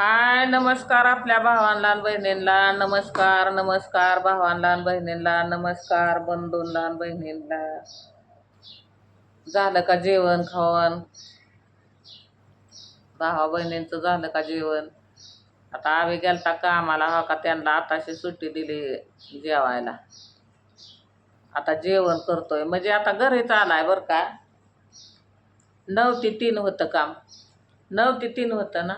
हाय नमस्कार आपल्या भावांना बहिणींना. नमस्कार नमस्कार भावांना बहिणींना. नमस्कार बंधूंना बहिणींना. झालं का जेवण खावण भावा बहिणींचं झालं का जेवण? आता आम्ही गेलता कामाला हा का? त्यांना आताशी सुट्टी दिली जेवायला. आता जेवण करतोय. म्हणजे आता घरीच आलाय बरं का? नऊ ते तीन होतं काम. नऊ ते तीन होतं ना?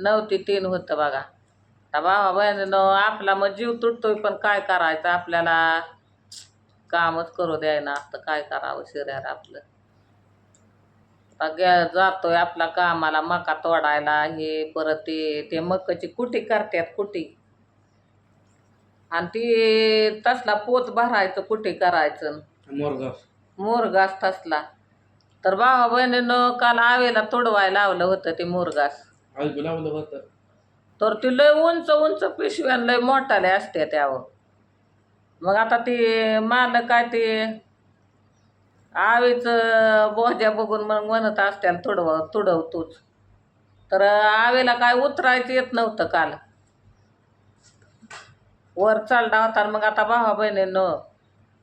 नऊ ते तीन होतं बघा. आता भावा बहिणीनं आपला मग जीव तुटतोय पण काय करायचं आपल्याला? कामच करू द्यायना तर काय करावं शरीर आपलं? आता गे जातोय आपला कामाला मका तोडायला हे परत ते ते मकाची कुटी करतात कुटी. आणि ती तसला पोत भरायचं कुटी करायचं. मोरगास तसला. तर भावा बहिणीनं काल आवेला तोडवायला लावलं होतं ते मोरगास. आज बोलावलं होतं. तर ती लय उंच उंच पिशव्यान लय मोठाले असते त्यावर मग आता ती माल काय ते आवीच बोज्या बघून मग म्हणत असते तुडव तुडव तूच. तर आवेला काय उतरायचं येत नव्हतं काल. वर चालला होता आणि मग आता भावा बहिणीनं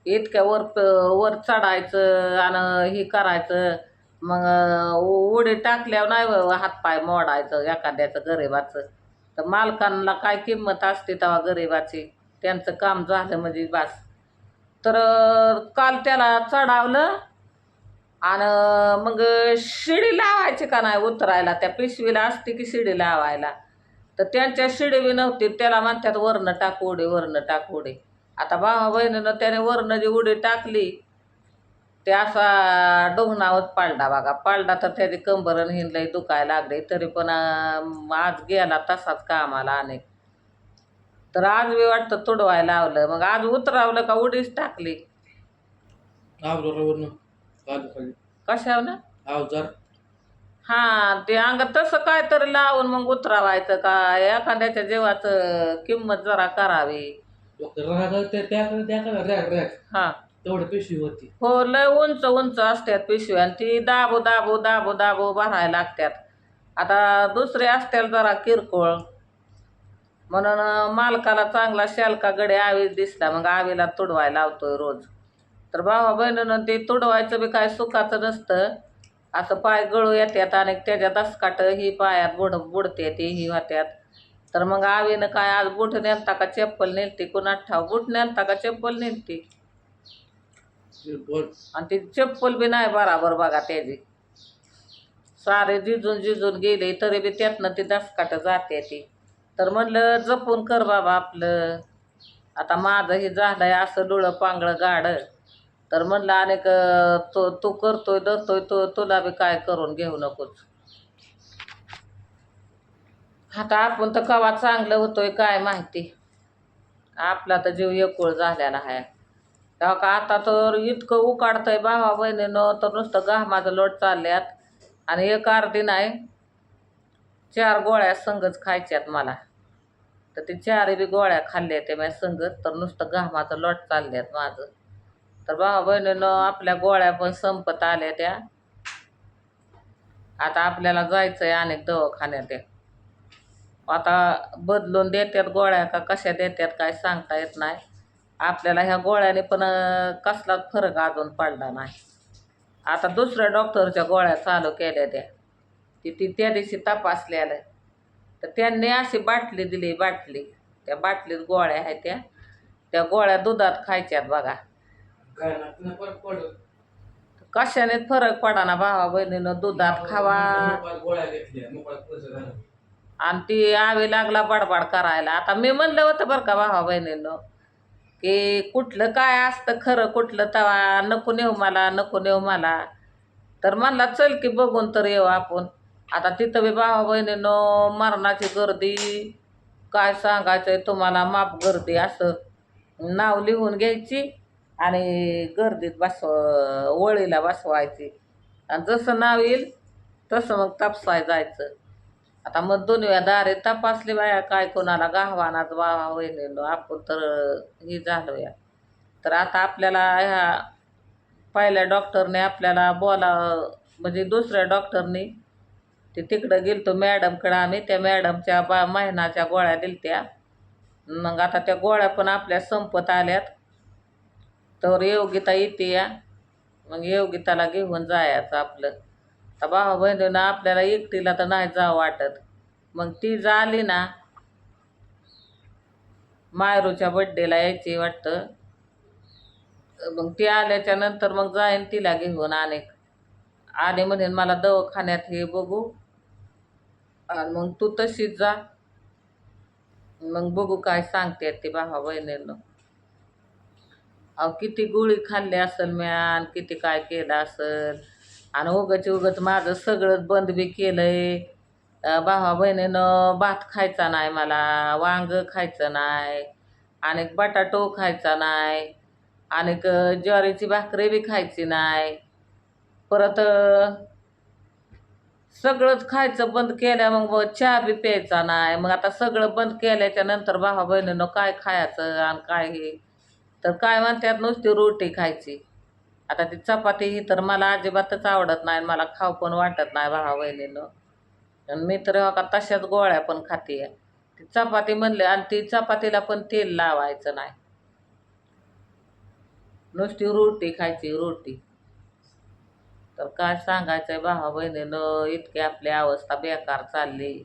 इतक्या वर प- वर चढायचं आणि हे करायचं. मग उ- उडी टाकल्यावर नाही हातपाय मोडायचं एखाद्याचं गरिबाचं. तर मालकांना काय किंमत असते तेव्हा गरिबाची? त्यांचं काम झालं म्हणजे बास. तर काल त्याला चढावलं आणि मग शिडी लावायची का नाही उतरायला? त्या पिशवीला असते की शिडी लावायला? तर त्यांच्या शिडी बी नव्हती. त्याला म्हणतात वरणं टाक उडी वरणं टाक उडी. आता भावा बहिणीनं त्याने वरणं जी उडी टाकली ते असा डोहनावत पाळला बघा. पाळला तर त्याची कंबरन हिंडलंय दुखायला लागले तरी पण आज गेला तसाच कामाला अनेक. तर आज मी वाटतं तुडवायला लावलं. मग आज उतरावलं का उडीच टाकली? कशावर ना? हां ते अंग तसं काय तरी लावून मग उतरावायचं का? एखाद्याच्या जीवाचं किंमत जरा करावी. हां. तेवढं पिशवी होती. हो लय उंच उंच असतात पिशव्या आणि ती दाबो दाबो दाबो दाबो भरायला लागतात आता दुसरे असतील जरा किरकोळ. म्हणून मालकाला चांगला शालका गडे आवी दिसला मग आवीला तुडवायला लावतोय रोज. तर भावा बहिणीनं ते तुडवायचं बी काय सुखाचं नसतं. असं पाय गळू येतात आणि त्याच्या दसकाट ही पायात बुड बुडते ती ही होत्यात. तर मग आवीनं काय आज बुट नेलता का चप्पल नेलती कुणात ठाव बुट नेलता का चप्पल नेलती? आणि ती चप्पल बी नाही बराबर बघा त्याची. सारे जिजून जिजून गेले तरी बी त्यातनं ती दसकाट जाते ती. तर म्हणलं जपून कर बाबा आपलं. आता माझं हे झालंय असं डोळं पांगळं गाडं तर म्हणलं अनेक तो तू करतोय धरतोय तो तुला बी काय करून घेऊ नकोच. आता आपण तर कवा चांगलं होतोय काय माहिती. आपला तर जीव एकूळ झालेला आहे. तेव्हा का आता तर इतकं उकाडतंय भावा बहिणीनं तर नुसतं घामाचं लोट चालल्यात. आणि एक अर्धी नाही चार गोळ्या संगच खायच्यात मला. तर ते चारही बी गोळ्या खाल्ल्या त्या माझ्या संगत तर नुसतं घामाचं लोट चालल्यात माझं. तर भावा बहिणीनं आपल्या गोळ्या पण संपत आल्या त्या. आता आपल्याला जायचं आहे अनेक दवाखान्यात. आता बदलून देतात गोळ्या का कशा देतात काय सांगता येत नाही. आपल्याला ह्या गोळ्याने पण कसलाच फरक अजून पडला नाही. आता दुसऱ्या डॉक्टरच्या गोळ्या चालू केल्या त्या. ती ती त्या दिवशी तपासलेलं तर त्यांनी अशी बाटली दिली बाटली. त्या बाटलीत गोळ्या आहेत त्या. त्या गोळ्या दुधात खायच्यात बघा. ना कशाने फरक पडाना भावा बहिणीनं? दुधात खावा. आणि ती आवी लागला बडबड करायला. आता मी म्हणलं होतं बरं का भावा बहिणीनं की कुठलं काय असतं खरं कुठलं तवा नको नेऊ मला नको नेऊ मला. तर म्हणला चल की बघून तर येऊ आपण. आता तिथं बी भावा बहिणीनं मरणाची गर्दी काय सांगायचं आहे तुम्हाला माप गर्दी असं. नाव लिहून घ्यायची आणि गर्दीत बसव वळीला बसवायची. आणि जसं नाव येईल तसं मग तापसाय जायचं. आता मग दोन वेळा दारे तपासली बाया काय कोणाला गावानाच वावा वहिनीलो आपण तर हे झालो या. तर आता आपल्याला ह्या पहिल्या डॉक्टरने आपल्याला बोला म्हणजे दुसऱ्या डॉक्टरनी ते तिकडं गेलतो मॅडमकडं आम्ही त्या मॅडमच्या बा महिनाच्या गोळ्या दिलत्या. मग आता त्या गोळ्या पण आपल्या संपत आल्यात. तर योगिता येते या. मग योगिताला घेऊन जायचं आपलं. भावा बहिणीनं आपल्याला एकटीला तर नाही जावं वाटत. मग ती झाली ना मायरूच्या बड्डेला यायची वाटतं. मग ती आल्याच्यानंतर मग जाईन तिला घेऊन आणि आणि म्हणेन मला दवाखान्यात हे बघू. आणि मग तू तशीच जा. मग बघू काय सांगते ती भावा बहिणीनं. अहो किती गोळी खाल्ली असेल म्यान किती काय केलं असेल. आणि उगच उगच माझं सगळंच बंद बी केलंय. आहे भावा बहिणीनं भात खायचा नाही मला वांग खायचं नाही आणि बटाटो खायचा नाही आणि ज्वारीची भाकरी बी खायची नाही. परत सगळंच खायचं बंद केल्या मग चहा बी प्यायचा नाही. मग आता सगळं बंद केल्याच्यानंतर भावा बहिणीनं काय खायचं आणि काय हे? तर काय म्हणतात नुसती रोटी खायची. आता ती चपाती ही तर मला अजिबातच आवडत नाही आणि मला खाऊ पण वाटत नाही भावा बहिणीनं आणि मी तर का तशाच गोळ्या पण खाते ती चपाती म्हणले आणि ती चपातीला पण तेल लावायचं नाही. नुसती रोटी खायची रोटी. तर काय सांगायचंय भावा बहिणीनं इतकी आपली अवस्था बेकार चालली.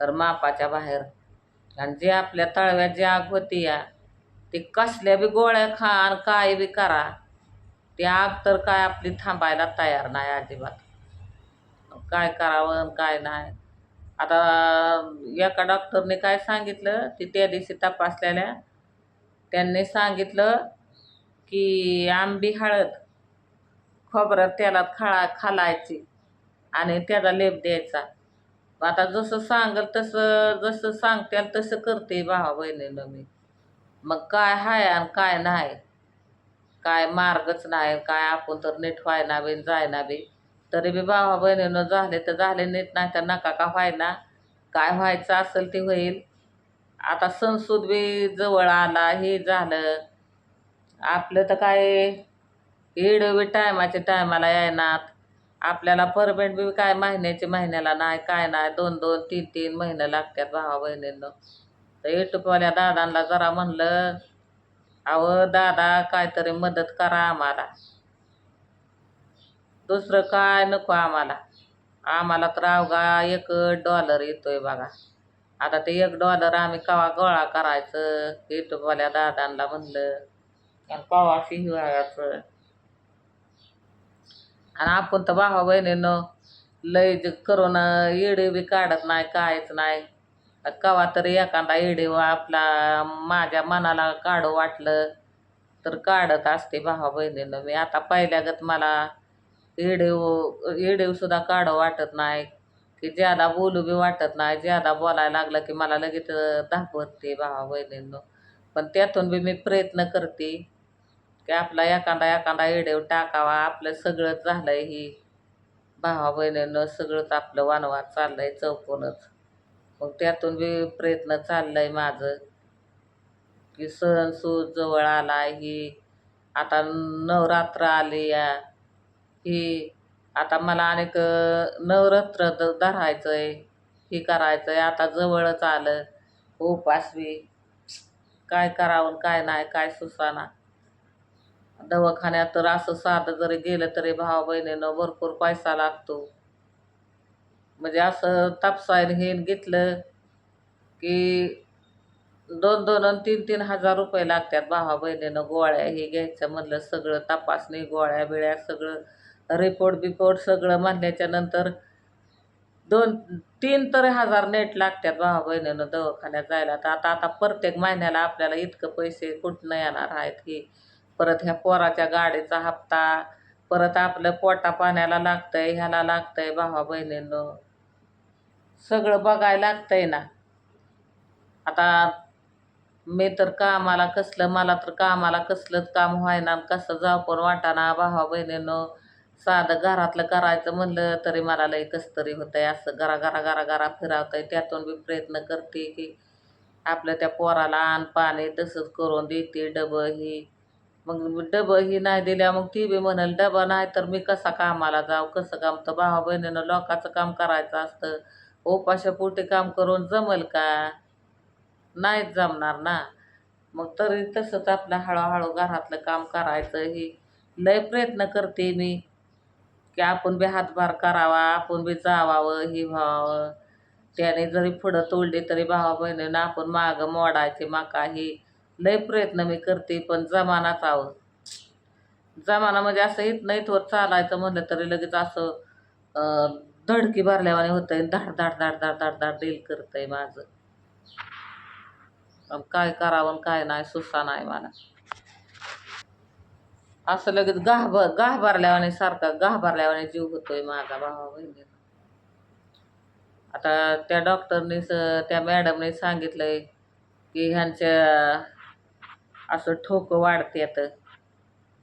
तर मापाच्या बाहेर. आणि जे आपल्या तळव्यात जी आग होती या ती कसल्या बी गोळ्या खा आणि काय बी करा. ती आग तर काय आपली थांबायला तयार नाही अजिबात. काय करावं आणि काय नाही. आता एका डॉक्टरने काय सांगितलं ती त्या दिवशी तपासलेल्या. त्यांनी सांगितलं की आंबी हळद खोबरं तेलात खाळा खालायची आणि त्याचा लेप द्यायचा. आता जसं सांगल तसं जसं सांगते तसं करते भावा बहिणीनं मी. मग काय आहे आणि काय नाही. काय मार्गच नाही काय आपण तर नीट व्हायना बी जायना बी. तरी बी भावा बहिणीनं झाले तर झाले नीट नाही तर नका का व्हायना. काय व्हायचं असेल ते होईल. आता संसूद बी जवळ आला हे झालं. आपलं तर काय येडं बी टायमाच्या टायमाला येणार आपल्याला परमेंट बी काय महिन्याचे महिन्याला नाही काय नाही. दोन दोन तीन तीन महिने लागतात भावा बहिणींना. तर युट्यूबवाल्या दादांना जरा म्हणलं अहो दादा काहीतरी मदत करा आम्हाला. दुसरं काय नको आम्हाला. आम्हाला तर अवघा एक डॉलर येतोय बघा. आता ते एक डॉलर आम्ही कवा गोळा करायचं? युट्यूबवाल्या दादांना म्हणलं. आणि कवा शिवायचं आणि आपण तर भावा बहिणीनं लय करून येडे बी काढत नाही कायच नाही. कवा तरी एखादा येडे आपला माझ्या मनाला काढू वाटलं तर काढत असते भावा बहिणीनं. मी आता पहिल्यागत मला येडेव येडेवसुद्धा काढू वाटत नाही की ज्यादा बोलू बी वाटत नाही ज्यादा बोलायला लागलं की मला लगेच दाखवते भावा बहिणीनं. पण त्यातून बी मी प्रयत्न करते की आपला एखादा एखादा येडेव टाकावा आपलं सगळंच झालंय ही. भावा बहिणीनं सगळंच आपलं वानवाद चाललंय चौकूनच. मग त्यातून बी प्रयत्न चाललंय माझं. की सण सूद जवळ आला ही आता नवरात्र आली या. ही आता मला अनेक नवरात्र द- धरायचंय ही करायचंय. आता जवळच आलं. उपास बी काय करावं काय नाही काय सुसाना. दवाखान्यात तर असं साधं जरी गेलं तरी भावा बहिणीनं भरपूर पैसा लागतो. म्हणजे असं तापसायला हे घेतलं की दोन दोन आणि तीन तीन हजार रुपये लागतात. भावा बहिणीनं गोळ्या हे घ्यायचं म्हणलं सगळं तपासणी गोळ्या बिळ्या सगळं रिपोर्ट बिपोर्ट सगळं म्हणल्याच्या नंतर दोन तीन तरी हजार नेट लागतात भावा बहिणीनं दवाखान्यात जायला. तर आता आता प्रत्येक महिन्याला आपल्याला इतकं पैसे कुठनं येणार आहेत की? परत ह्या पोराच्या गाडीचा हप्ता परत आपलं पोटा पाण्याला लागतंय ह्याला लागतंय भावा बहिणीनं. सगळं बघायला लागतंय ना. आता मी तर कामाला कसलं मला तर कामाला कसलंच काम व्हायना. आणि कसं जाऊ पण वाटाना भावा बहिणीनं साधं घरातलं करायचं म्हणलं तरी मला लई कसं तरी होतंय. असं घरा घरा घरा घरा फिरावतंय. त्यातून बी प्रयत्न करते की आपलं त्या पोराला आण पाणी तसंच करून देते डबं ही. मग डबं ही नाही दिल्या मग ती बी म्हणाल डबा नाही तर मी कसा कामाला जाऊ? कसं काम? तर भावा बहिणीनं लोकाचं काम करायचं असतं. उपाशापोटी काम करून जमल का? नाहीच जमणार ना. मग तरी तसंच आपलं हळूहळू घरातलं काम करायचं. ही लय प्रयत्न करते मी की आपण बी हातभार करावा आपण बी जावावं ही व्हावं. त्याने जरी पुढं तोडली तरी भावा बहिणीनं आपण मागं मोडायचे माका ही लय प्रयत्न मी करते पण जमानाच आहो. जमाना म्हणजे असं इथं नाही इथवर चालायचं म्हणलं तरी लगेच असं धडकी भरल्यावाने होतंय. धाड धाड धाड धाड धाड धाड डील करतंय माझं. पण काय करावं काय नाही सुसा नाही मला. असं लगेच गाभ भरल्यावाने सारखा गाभरल्यावाने जीव होतोय माझा भावा बहिणी आता त्या डॉक्टरने त्या मॅडमने सांगितलंय की ह्यांच्या असं ठोकं वाढत्यात.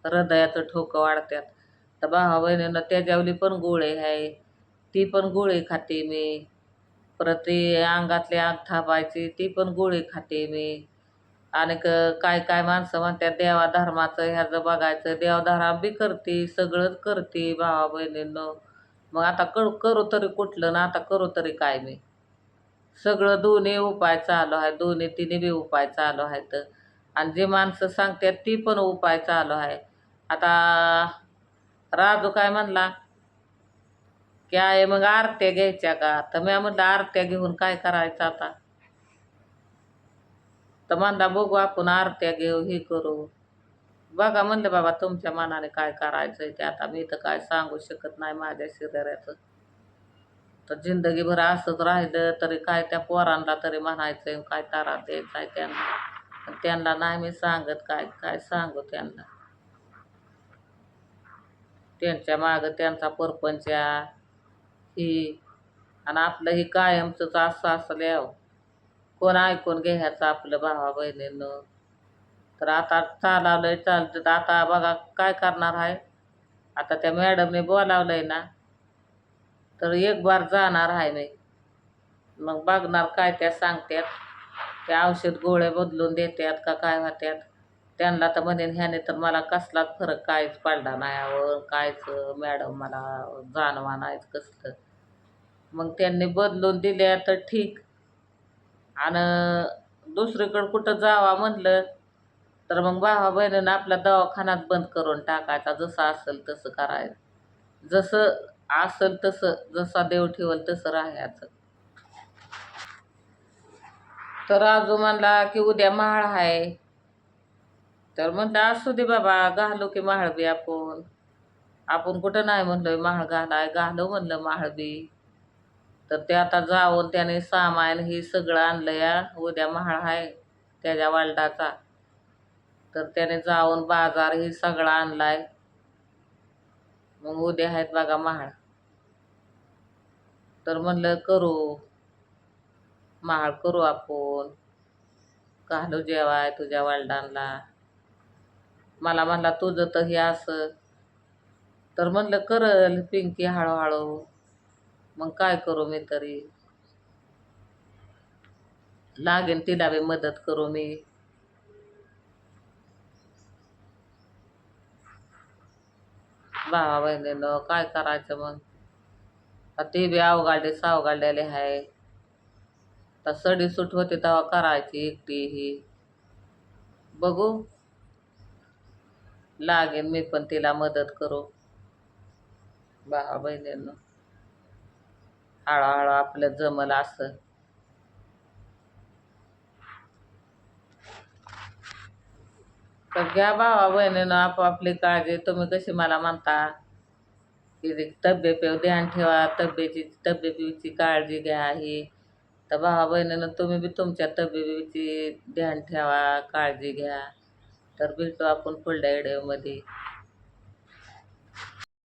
हृदयाचं ठोकं वाढत्यात. तर भावा बहिणीनं त्याच्यावली पण गोळे आहे. ती पण गोळे खाते मी. परत ती अंगातली आग थापायची ती पण गोळे खाते मी. आणि क- काय काय माणसं म्हणतात देवा धर्माचं ह्याचं बघायचं देवधर्म बी करते सगळंच करते भावा बहिणींनो. मग आता करू करू तरी कुठलं ना आता करू तरी काय मी? सगळं दोन्ही उपाय चालू आहे दोन्ही तिन्ही बी उपाय चालू आहेत. आणि जे माणसं सांगतात ती पण उपाय चालू आहे. आता राजू काय म्हणला? की आहे मग आरत्या घ्यायच्या का? तर मी म्हटलं आरत्या घेऊन काय करायचं आता? तर म्हणला बघू आपण आरत्या घेऊ हे करू. बघा म्हणलं बाबा तुमच्या मनाने काय करायचं ते. आता मी तर काय सांगू शकत नाही माझ्या शरीराचं तर जिंदगीभर असंच राहिलं तरी काय त्या पोरांना तरी म्हणायचं काय तारा द्यायचा आहे त्यांना. पण त्यांना नाही मी सांगत काय काय सांगू त्यांना. त्यांच्या मागं त्यांचा परपंच हे आणि आपलं हे कायमचंच असं असल्यावर कोण ऐकून घ्यायचं आपलं भावा बहिणीनं? तर आता चालवलंय चालतं तर आता बघा काय करणार आहे? आता त्या मॅडमने बोलावलंय ना तर एक बार जाणार आहे मी. मग बघणार काय त्या सांगतात ते औषध गोळे बदलून देतात का काय होत्यात त्यांना तर म्हणेन ह्याने तर मला कसलाच फरक काहीच पडला नाही आवं. कायच मॅडम मला जाणवा नाहीच कसलं. मग त्यांनी बदलून दिल्या तर ठीक. आणि दुसरीकडं कुठं जावा म्हटलं तर मग भावा बहिणीनं आपल्या दवाखान्यात बंद करून टाकायचा जसं असेल तसं करायचं. जसं असेल तसं जसा देव ठेवल तसं राहायचं. तर आजू म्हणला की उद्या माळ आहे. तर म्हणलं असू दे बाबा घालू की माळ बी आपण. आपण कुठं नाही म्हणलोय माळ घालाय घालू म्हणलं माळ बी. तर ते आता जाऊन त्याने सामान हे सगळं आणलं या उद्या महाळ आहे त्याच्या वालडाचा. तर त्याने जाऊन बाजार हे सगळा आणलाय. मग उद्या आहेत बघा महाळ तर म्हणलं करू. महाळ करू आपण. घालू जेवाय तुझ्या वालडांना. मला म्हणला तुझं तर हे असं. तर म्हणलं करल पिंकी हळूहळू. मग काय करू मी तरी? लागेल तिला बी मदत करू मी. भावा बहिणीनं काय करायचं मग? आता ते बी अवघाडे सावगाडलेले आहे तर सडी सुट होते तेव्हा करायची एकटी ही. बघू. लागेन मी पण तिला मदत करू. भावा बहिणीनं. हळूहळू आपलं जमल असं. तर घ्या भावा बहिणीनं आपापली काळजी. तुम्ही कशी मला म्हणता? की तब्येतीवर ध्यान ठेवा. तब्येची तब्येतीची काळजी घ्या ही. तर भावा बहिणीनं तुम्ही बी तुमच्या तब्येतीची ध्यान ठेवा काळजी घ्या. तर भेटू आपण फुलड्या व्हिडिओमध्ये